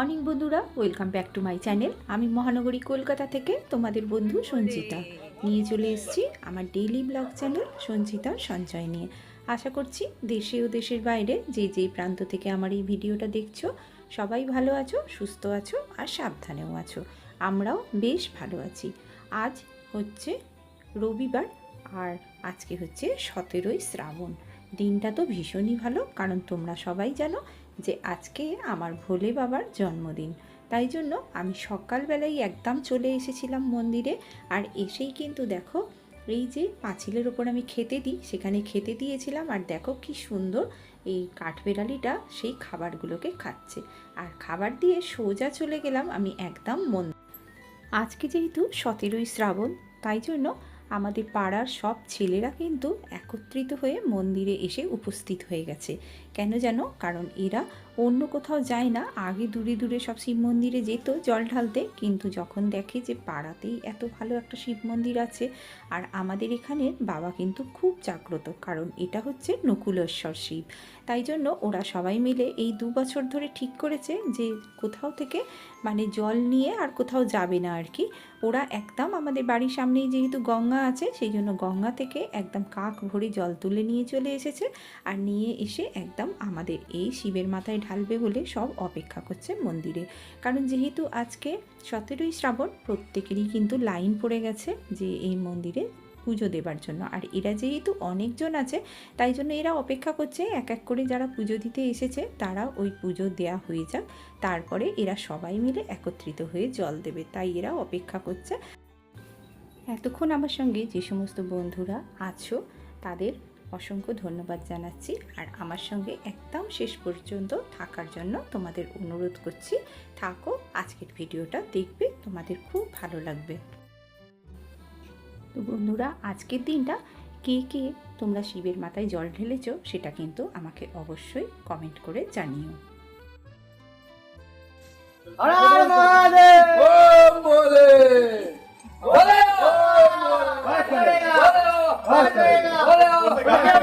Morning বন্ধুরা welcome back to my channel আমি মহানগরী কলকাতা থেকে তোমাদের বন্ধু সঞ্চিতা। নিয়ে চলে এসেছি আমার ডেইলি ব্লগ চ্যানেল সঞ্চিতা সঞ্চয় নিয়ে। আশা করছি দেশে ও দেশের বাইরে যে যেই প্রান্ত থেকে আমার এই ভিডিওটা দেখছ, সবাই ভালো আছো, সুস্থ আছো আর সাবধানেও আছো। আমরাও বেশ ভালো আছি। আজ হচ্ছে রবিবার আর আজকে হচ্ছে সতেরোই শ্রাবণ। দিনটা তো ভীষণই ভালো, কারণ তোমরা সবাই জানো যে আজকে আমার ভোলে বাবার জন্মদিন। তাই জন্য আমি সকালবেলায় একদম চলে এসেছিলাম মন্দিরে। আর এসেই কিন্তু দেখো, এই যে পাঁচিলের ওপর আমি খেতে দিই, সেখানে খেতে দিয়েছিলাম। আর দেখো কি সুন্দর এই কাঠবেড়ালিটা সেই খাবারগুলোকে খাচ্ছে। আর খাবার দিয়ে সোজা চলে গেলাম আমি একদম মন আজকে যেহেতু সতেরোই শ্রাবণ, তাই জন্য আমাদের পাড়ার সব ছেলেরা কিন্তু একত্রিত হয়ে মন্দিরে এসে উপস্থিত হয়ে গেছে। কেন জানো কারণ এরা অন্য কোথাও যায় না। আগে দূরে দূরে সব শিব মন্দিরে যেত জল ঢালতে। কিন্তু যখন দেখে যে পাড়াতেই এত ভালো একটা শিব মন্দির আছে, আর আমাদের এখানে বাবা কিন্তু খুব জাগ্রত, কারণ এটা হচ্ছে নকুলেশ্বর শিব। তাই জন্য ওরা সবাই মিলে এই দু বছর ধরে ঠিক করেছে যে কোথাও থেকে মানে জল নিয়ে আর কোথাও যাবে না আর কি। ওরা একদম আমাদের বাড়ির সামনেই যেহেতু গঙ্গা আছে, সেই জন্য গঙ্গা থেকে একদম কাক ভরে জল তুলে নিয়ে চলে এসেছে। আর নিয়ে এসে একদম আমাদের এই শিবের মাথায় ঢালবে বলে সব অপেক্ষা করছে মন্দিরে। কারণ যেহেতু আজকে সতেরোই শ্রাবণ, প্রত্যেকেরই কিন্তু লাইন পড়ে গেছে যে এই মন্দিরে পুজো দেবার জন্য। আর এরা যেহেতু অনেকজন আছে, তাই জন্য এরা অপেক্ষা করছে এক এক করে যারা পুজো দিতে এসেছে, তারা ওই পুজো দেয়া হয়ে যাক। তারপরে এরা সবাই মিলে একত্রিত হয়ে জল দেবে, তাই এরা অপেক্ষা করছে। এতক্ষণ আমার সঙ্গে যে সমস্ত বন্ধুরা আছো, তাদের অসংখ্য ধন্যবাদ জানাচ্ছি। আর আমার সঙ্গে একদম শেষ পর্যন্ত থাকার জন্য তোমাদের অনুরোধ করছি, থাকো, আজকের ভিডিওটা দেখবে, তোমাদের খুব ভালো লাগবে। তো বন্ধুরা, আজকের দিনটা কে কে তোমরা শিবের মাথায় জল ঢেলেছ, সেটা কিন্তু আমাকে অবশ্যই কমেন্ট করে জানিও। হর Oh my God.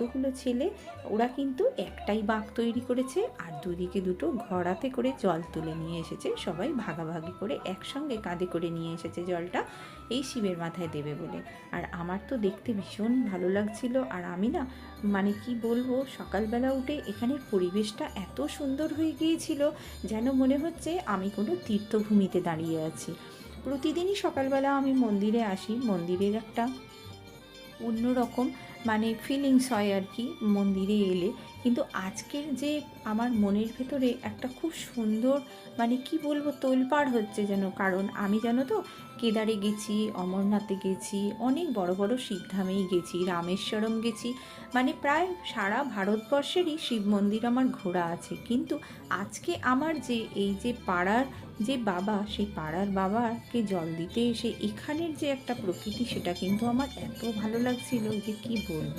কতগুলো ছেলে, ওরা কিন্তু একটাই বাঁক তৈরি করেছে আর দুদিকে দুটো ঘোড়াতে করে জল তুলে নিয়ে এসেছে। সবাই ভাগাভাগি করে একসঙ্গে কাঁধে করে নিয়ে এসেছে জলটা এই শিবের মাথায় দেবে বলে। আর আমার তো দেখতে ভীষণ ভালো লাগছিল। আর আমি না মানে কি বলব, সকালবেলা উঠে এখানের পরিবেশটা এত সুন্দর হয়ে গিয়েছিল যেন মনে হচ্ছে আমি কোনো তীর্থভূমিতে দাঁড়িয়ে আছি। প্রতিদিনই সকালবেলা আমি মন্দিরে আসি। মন্দিরের একটা অন্যরকম মানে ফিলিংস হয় আর কি মন্দিরে এলে। কিন্তু আজকের যে আমার মনের ভেতরে একটা খুব সুন্দর মানে কি বলব, তোলপাড় হচ্ছে যেন। কারণ আমি জানো তো, কেদারে গেছি, অমরনাথে গেছি, অনেক বড় বড় শিবধামেই গেছি, রামেশ্বরম গেছি। মানে প্রায় সারা ভারতবর্ষেরই শিব মন্দির আমার ঘোরা আছে। কিন্তু আজকে আমার যে, এই যে পাড়ার যে বাবা, সেই পাড়ার বাবাকে জল দিতে এসে এখানের যে একটা প্রকৃতি, সেটা কিন্তু আমার এত ভালো লাগছিল যে কি বলব।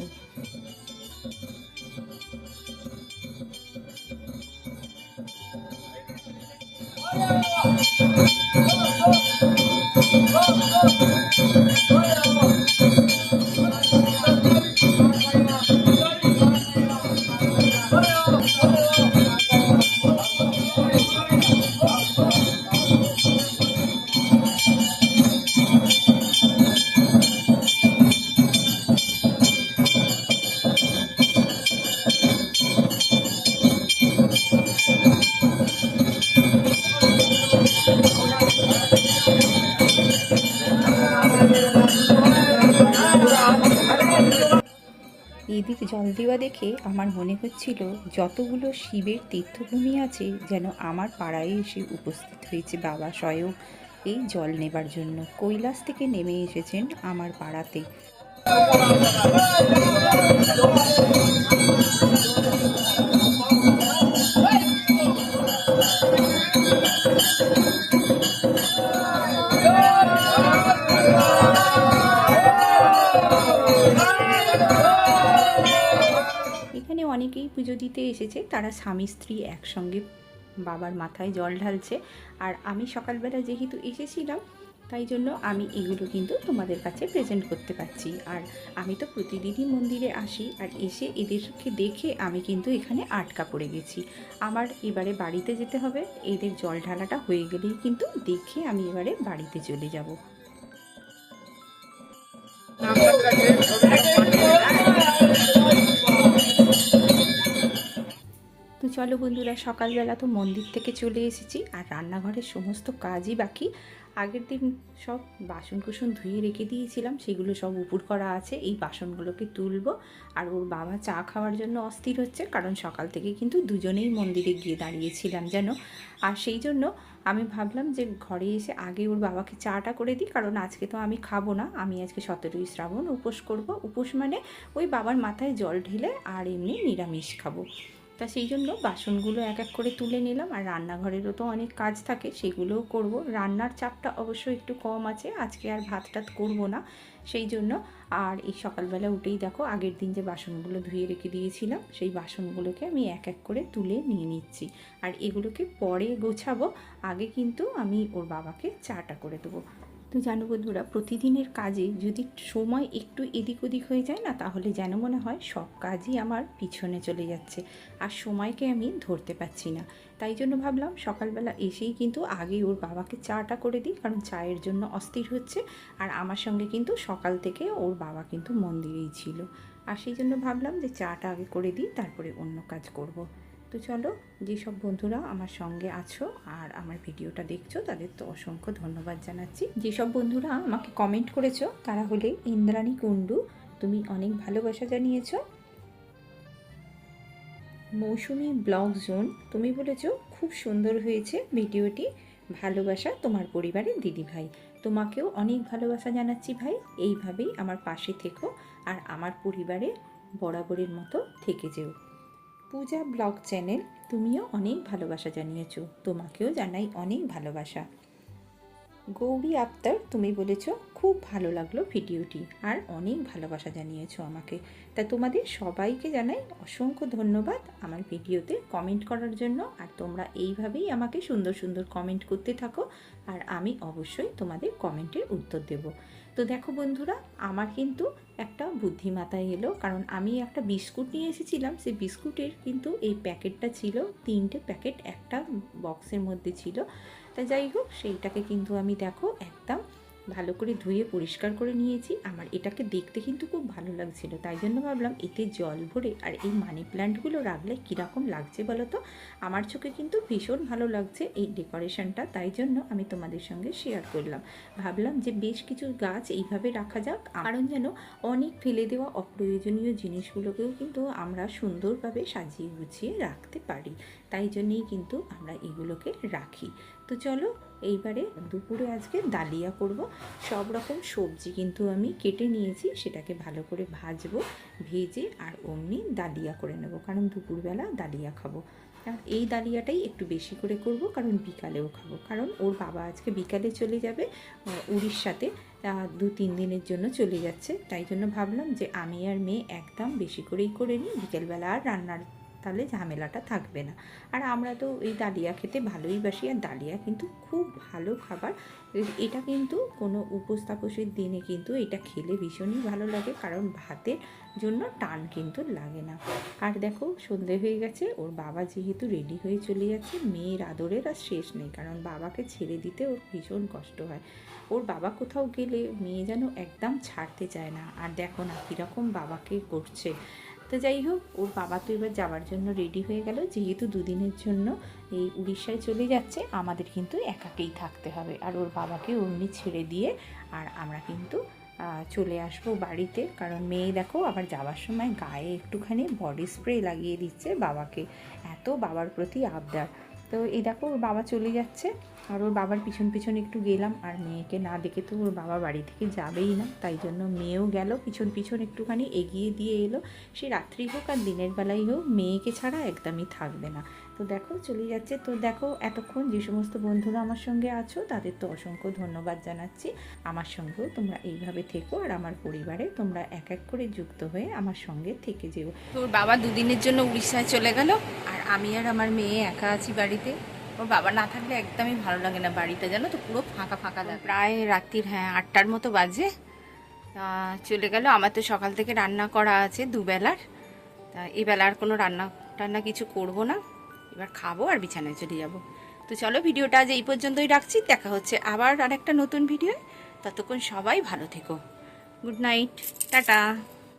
এদিকে জল দেওয়া দেখে আমার মনে হচ্ছিল যতগুলো শিবের তীর্থভূমি আছে যেন আমার পাড়ায় এসে উপস্থিত হয়েছে বাবা স্বয়ং এই জল নেবার জন্য। কৈলাস থেকে নেমে এসেছেন আমার পাড়াতে। অনেকেই পুজো দিতে এসেছে, তারা স্বামী, স্ত্রী একসঙ্গে বাবার মাথায় জল ঢালছে। আর আমি সকালবেলা যেহেতু এসেছিলাম, তাই জন্য আমি এগুলো কিন্তু তোমাদের কাছে প্রেজেন্ট করতে পারছি। আর আমি তো প্রতিদিনই মন্দিরে আসি, আর এসে এদেরকে দেখে আমি কিন্তু এখানে আটকা পড়ে গেছি। আমার এবারে বাড়িতে যেতে হবে, এদের জল ঢালাটা হয়ে গেলেই কিন্তু দেখে আমি এবারে বাড়িতে চলে যাব। চলো বন্ধুরা, সকালবেলা তো মন্দির থেকে চলে এসেছি আর রান্নাঘরের সমস্ত কাজই বাকি। আগের দিন সব বাসন কুসন ধুয়ে রেখে দিয়েছিলাম, সেগুলো সব উপর করা আছে। এই বাসনগুলোকে তুলবো আর ওর বাবা চা খাওয়ার জন্য অস্থির হচ্ছে, কারণ সকাল থেকে কিন্তু দুজনেই মন্দিরে গিয়ে দাঁড়িয়েছিলাম যেন। আর সেই জন্য আমি ভাবলাম যে ঘরে এসে আগে ওর বাবাকে চাটা করে দিই, কারণ আজকে তো আমি খাব না। আমি আজকে সতেরোই শ্রাবণ, উপোস করব। উপোস মানে ওই বাবার মাথায় জল ঢেলে আর এমনি নিরামিষ খাব। তা সেই জন্য বাসনগুলো এক এক করে তুলে নিলাম। আর রান্নাঘরেরও তো অনেক কাজ থাকে, সেগুলোও করব। রান্নার চাপটা অবশ্য একটু কম আছে, আজকে আর ভাত টাত করব না। সেই জন্য আর এই সকালবেলা উঠেই দেখো, আগের দিন যে বাসনগুলো ধুয়ে রেখে দিয়েছিলাম, সেই বাসনগুলোকে আমি এক এক করে তুলে নিয়ে নিচ্ছি। আর এগুলোকে পরে গোছাবো, আগে কিন্তু আমি ওর বাবাকে চাটা করে দেবো। তো জানো বন্ধুরা, প্রতিদিনের কাজে যদি সময় একটু এদিক ওদিক হয়ে যায় না, তাহলে যেন মনে হয় সব কাজই আমার পিছনে চলে যাচ্ছে আর সময়কে আমি ধরতে পারছি না তাই জন্য ভাবলাম সকালবেলা এসেই কিন্তু আগে ওর বাবাকে চাটা করে দিই, কারণ চায়ের জন্য অস্থির হচ্ছে আর আমার সঙ্গে কিন্তু সকাল থেকে ওর বাবা কিন্তু মন্দিরেই ছিল আর সেই জন্য ভাবলাম যে চাটা আগে করে দিই, তারপরে অন্য কাজ করব। তো চলো, যেসব বন্ধুরা আমার সঙ্গে আছো আর আমার ভিডিওটা দেখছ, তাদের তো অসংখ্য ধন্যবাদ জানাচ্ছি। যেসব বন্ধুরা আমাকে কমেন্ট করেছ, তারা হলে ইন্দ্রাণী কুণ্ডু, তুমি অনেক ভালোবাসা জানিয়েছো। মৌসুমি ব্লগ জোন, তুমি বলেছ খুব সুন্দর হয়েছে ভিডিওটি, ভালোবাসা তোমার পরিবারের দিদিভাই তোমাকেও অনেক ভালোবাসা জানাচ্ছি ভাই, এইভাবেই আমার পাশে থেকো আর আমার পরিবারে বরাবরের মতো থেকে যেও। পূজা ব্লগ চ্যানেল, তুমিও অনেক ভালোবাসা জানিয়েছ। তোমাকেও জানাই অনেক ভালোবাসা। গৌরী আক্তার, তুমি বলেছ, খুব ভালো লাগল ভিডিওটি আর অনেক ভালোবাসা জানিয়েছ আমাকে। তা তোমাদের সবাইকে জানাই অসংখ্য ধন্যবাদ আমার ভিডিওতে কমেন্ট করার জন্য। আর তোমরা এইভাবেই আমাকে সুন্দর সুন্দর কমেন্ট করতে থাকো। আর আমি অবশ্যই তোমাদের কমেন্টের উত্তর দেব। তো দেখো বন্ধুরা, আমার কিন্তু একটা বুদ্ধিমাতায় এলো, কারণ আমি একটা বিস্কুট নিয়ে এসেছিলাম। সেই বিস্কুটের কিন্তু এই প্যাকেটটা ছিল, তিনটে প্যাকেট, একটা বক্সের মধ্যে ছিল। তা যাই হোক, সেইটাকে কিন্তু আমি দেখো একদম ভালো করে ধুয়ে পরিষ্কার করে নিয়েছি। আমার এটাকে দেখতে কিন্তু খুব ভালো লাগছিল। তাই জন্য ভাবলাম এতে জল ভরে আর এই মানি প্ল্যান্টগুলো রাখলে কীরকম লাগছে বলো তো? আমার চোখে কিন্তু ভীষণ ভালো লাগছে এই ডেকোরেশনটা। তাই জন্য আমি তোমাদের সঙ্গে শেয়ার করলাম। ভাবলাম যে বেশ কিছু গাছ এইভাবে রাখা যাক। কারণ যেন অনেক ফেলে দেওয়া অপ্রয়োজনীয় জিনিসগুলোকেও কিন্তু আমরা সুন্দরভাবে সাজিয়ে গুছিয়ে রাখতে পারি। তাই জন্যেই কিন্তু আমরা এগুলোকে রাখি। তো চলো এইবারে দুপুরে আজকে ডালিয়া করব। সব রকম সবজি কিন্তু আমি কেটে নিয়েছি, সেটাকে ভালো করে ভাজবো, ভেজে আর অমনি ডালিয়া করে নেব, কারণ দুপুরবেলা ডালিয়া খাব। এই ডালিয়াটাই একটু বেশি করে করব, কারণ বিকালেও খাব, কারণ ওর বাবা আজকে বিকালে চলে যাবে উড়িষ্যাতে দু তিন দিনের জন্য চলে যাচ্ছে। তাই জন্য ভাবলাম যে আমি আর মেয়ে একদম বেশি করেই করে নিই, বিকেলবেলা আর রান্নার তাহলে ঝামেলাটা থাকবে না। আর আমরা তো এই ডালিয়া খেতে ভালোই বাসি, আর ডালিয়া কিন্তু খুব ভালো খাবার। এটা কিন্তু কোনো উপোস তাপসের দিনে কিন্তু এটা খেলে ভীষণই ভালো লাগে, কারণ ভাতের জন্য টান কিন্তু লাগে না। আর দেখো, সন্ধে হয়ে গেছে, ওর বাবা যেহেতু রেডি হয়ে চলে যাচ্ছে মেয়ের আদরের আর শেষ নেই, কারণ বাবাকে ছেড়ে দিতে ওর ভীষণ কষ্ট হয়। ওর বাবা কোথাও গেলে মেয়ে যেন একদম ছাড়তে চায় না। আর দেখো না, কীরকম বাবাকে করছে। তো যাই হোক, ওর বাবা তো এবার যাওয়ার জন্য রেডি হয়ে গেল। যেহেতু দুদিনের জন্য এই উড়িষ্যায় চলে যাচ্ছে, আমাদের কিন্তু একাকেই থাকতে হবে। আর ওর বাবাকে অমনি ছেড়ে দিয়ে আর আমরা কিন্তু চলে আসব বাড়িতে। কারণ মেয়ে দেখো, আবার যাওয়ার সময় গায়ে একটুখানি বডি স্প্রে লাগিয়ে দিচ্ছে বাবাকে। এত বাবার প্রতি আবদার। তো এই দেখো, ওর বাবা চলে যাচ্ছে। আর ওর বাবার পিছন পিছন একটু গেলাম, আর মেয়েকে না দেখে তো ওর বাবা বাড়ি থেকে যাবেই না, তাই জন্য মেয়েও গেল, পিছন পিছন একটুখানি এগিয়ে দিয়ে এলো। সে রাত্রি হোক আর দিনের বেলায় হোক, মেয়েকে ছাড়া একদমই থাকবে না। তো দেখো, চলে যাচ্ছে। তো দেখো, এতক্ষণ যে সমস্ত বন্ধুরা আমার সঙ্গে আছো, তাদের তো অসংখ্য ধন্যবাদ জানাচ্ছি। আমার সঙ্গেও তোমরা এইভাবে থেকো, আর আমার পরিবারে তোমরা এক এক করে যুক্ত হয়ে আমার সঙ্গে থেকে যেও। তোর বাবা দুদিনের জন্য উড়িষ্যায় চলে গেল, আর আমি আর আমার মেয়ে একা আছি বাড়িতে। ওর বাবা না থাকলে একদমই ভালো লাগে না বাড়িতে, জানো তো? পুরো ফাঁকা ফাঁকা লাগে। প্রায় রাত্রির হ্যাঁ আটটার মতো বাজে। চলে গেল। আমার তো সকাল থেকে রান্না করা আছে দুবেলার। তা এবেলা আর কোনো রান্না টান্না কিছু করব না। এবার খাব আর বিছানায় চলে যাব। তো চলো, ভিডিওটা আজ এই পর্যন্তই রাখছি। দেখা হচ্ছে আবার আরেকটা নতুন ভিডিও ততক্ষণ সবাই ভালো থেকো। Good night. টাটা।